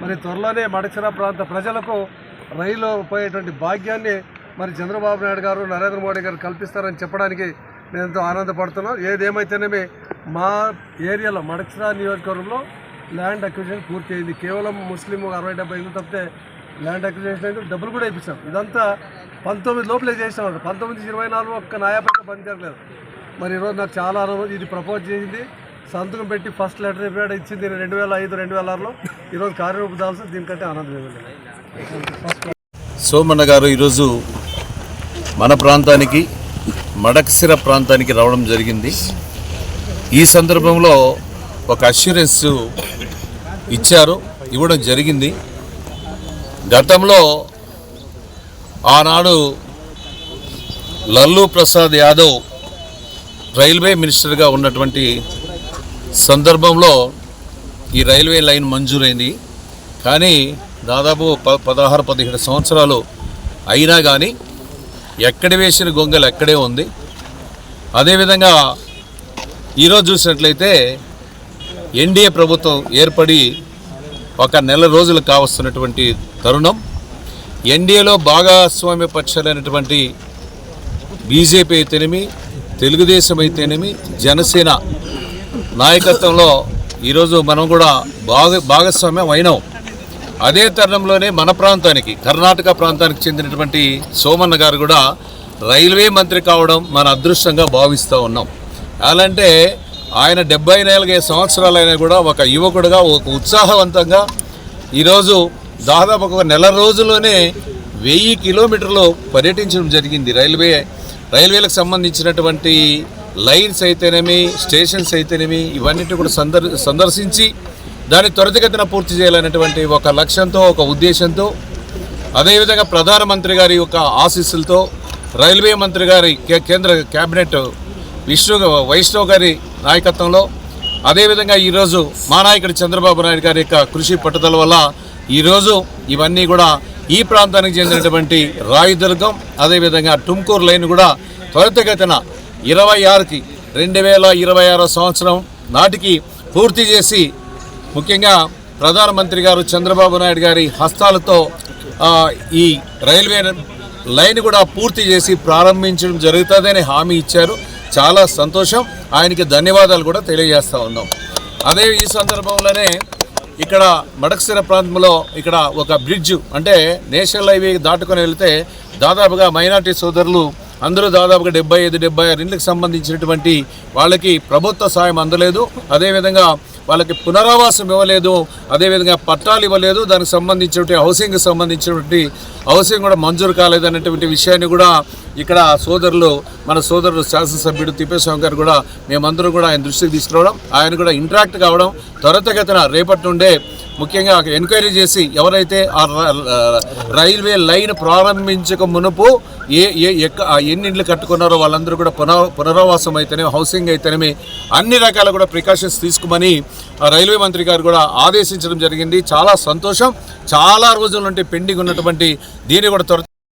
మరి త్వరలోనే మడచిర ప్రాంత ప్రజలకు రైలు పోయేటువంటి భాగ్యాన్ని మరి చంద్రబాబు నాయుడు గారు నరేంద్ర మోడీ గారు కల్పిస్తారని చెప్పడానికి నేను ఎంతో ఆనందపడుతున్నాను ఏదేమైతేనేమి మా ఏరియాలో మడచిరా నియోజకవర్గంలో ల్యాండ్ అక్విజిషన్ పూర్తి అయింది. కేవలం ముస్లిం అరవై డెబ్బై ఐదు తప్పితే ల్యాండ్ అక్విజిషన్ అయితే డబ్బులు కూడా ఇప్పించాం. ఇదంతా పంతొమ్మిది లోపలే చేసినాం పంతొమ్మిది ఇరవై నాలుగు ఒక్క నాయాపేట పనిచేయలేదు జరగలేదు మరి ఈరోజు నాకు చాలా ఆనందం. ఇది ప్రపోజ్ చేసింది. సంతకం పెట్టి ఫస్ట్ లెటర్ ఇవ్వడం ఇచ్చింది రెండు వేల ఐదు రెండు వేల ఆరులో. ఈరోజు కార్యరూపు దాల్సి దీనికంటే ఆనందం సోమన్న గారు ఈరోజు మన ప్రాంతానికి మడక్సిర ప్రాంతానికి రావడం జరిగింది. ఈ సందర్భంలో ఒక అష్యూరెన్స్ ఇచ్చారు ఇవ్వడం జరిగింది. గతంలో ఆనాడు లల్లు ప్రసాద్ యాదవ్ రైల్వే మినిస్టర్గా ఉన్నటువంటి సందర్భంలో ఈ రైల్వే లైన్ మంజూరైంది. కానీ దాదాపు ప పదహారు పదిహేడు సంవత్సరాలు అయినా కానీ ఎక్కడ వేసిన గొంగలు ఎక్కడే ఉంది. అదేవిధంగా ఈరోజు చూసినట్లయితే ఎన్డీఏ ప్రభుత్వం ఏర్పడి ఒక నెల రోజులు కావస్తున్నటువంటి తరుణం. ఎన్డీఏలో భాగస్వామ్య పక్షాలైనటువంటి బీజేపీ అయితేనేమి తెలుగుదేశం అయితేనేమి జనసేన నాయకత్వంలో ఈరోజు మనం కూడా భాగ భాగస్వామ్యం అయినాం. అదే తరుణంలోనే మన ప్రాంతానికి కర్ణాటక ప్రాంతానికి చెందినటువంటి సోమన్న గారు కూడా రైల్వే మంత్రి కావడం మన అదృష్టంగా భావిస్తూ ఉన్నాం. అలాంటే ఆయన డెబ్బై నాలుగు సంవత్సరాలైనా కూడా ఒక యువకుడుగా ఒక ఉత్సాహవంతంగా ఈరోజు దాదాపు ఒక నెల రోజుల్లోనే వెయ్యి కిలోమీటర్లు పర్యటించడం జరిగింది. రైల్వే రైల్వేలకు సంబంధించినటువంటి లైన్స్ అయితేనేమి స్టేషన్స్ అయితేనేమి ఇవన్నిటిని కూడా సందర్ సందర్శించి దాన్ని త్వరితగతిన పూర్తి చేయాలనేటువంటి ఒక లక్ష్యంతో ఒక ఉద్దేశంతో అదేవిధంగా ప్రధానమంత్రి గారి యొక్క ఆశీస్సులతో రైల్వే మంత్రి గారి కేంద్ర కేబినెట్ విష్ణు వైష్ణవ్ గారి నాయకత్వంలో అదేవిధంగా ఈరోజు మా నాయకుడు చంద్రబాబు నాయుడు గారి యొక్క కృషి పట్టుదల వల్ల ఈరోజు ఇవన్నీ కూడా ఈ ప్రాంతానికి చెందినటువంటి రాయదుర్గం అదేవిధంగా టుమ్కూరు లైన్ కూడా త్వరితగతిన ఇరవై ఆరుకి రెండు వేల ఇరవై ఆరో సంవత్సరం నాటికి పూర్తి చేసి ముఖ్యంగా ప్రధానమంత్రి గారు చంద్రబాబు నాయుడు గారి హస్తాలతో ఈ రైల్వే లైన్ కూడా పూర్తి చేసి ప్రారంభించడం జరుగుతుందని హామీ ఇచ్చారు. చాలా సంతోషం. ఆయనకి ధన్యవాదాలు కూడా తెలియజేస్తూ ఉన్నాం. అదే ఈ సందర్భంలోనే ఇక్కడ మడకసిర ప్రాంతంలో ఇక్కడ ఒక బ్రిడ్జ్ అంటే నేషనల్ హైవే దాటుకొని వెళ్తే దాదాపుగా మైనార్టీ సోదరులు అందరూ దాదాపుగా డెబ్బై ఐదు డెబ్బై ఆరు ఇండ్లకు సంబంధించినటువంటి వాళ్ళకి ప్రభుత్వ సాయం అందలేదు. అదేవిధంగా వాళ్ళకి పునరావాసం ఇవ్వలేదు. అదేవిధంగా పట్టాలు ఇవ్వలేదు. దానికి సంబంధించినటువంటి హౌసింగ్కి సంబంధించినటువంటి హౌసింగ్ కూడా మంజూరు కాలేదనేటువంటి విషయాన్ని కూడా ఇక్కడ సోదరులు మన సోదరుడు శాసనసభ్యుడు తిప్పేస్వామి గారు కూడా మేమందరూ కూడా ఆయన దృష్టికి తీసుకురావడం ఆయన కూడా ఇంటరాక్ట్ కావడం త్వరితగతిన రేపటి నుండే ముఖ్యంగా ఎంక్వైరీ చేసి ఎవరైతే ఆ ర- రైల్వే లైన్ ప్రారంభించక మునుపు ఏ ఏ ఎక్క ఎన్ని ఇండ్లు కట్టుకున్నారో వాళ్ళందరూ కూడా పునర్ పునరావాసం అయితేనే హౌసింగ్ అయితేనేమి అన్ని రకాల కూడా ప్రికాషన్స్ తీసుకోమని ఆ రైల్వే మంత్రి గారు కూడా ఆదేశించడం జరిగింది. చాలా సంతోషం. చాలా రోజుల నుండి పెండింగ్ ఉన్నటువంటి దీన్ని కూడా త్వర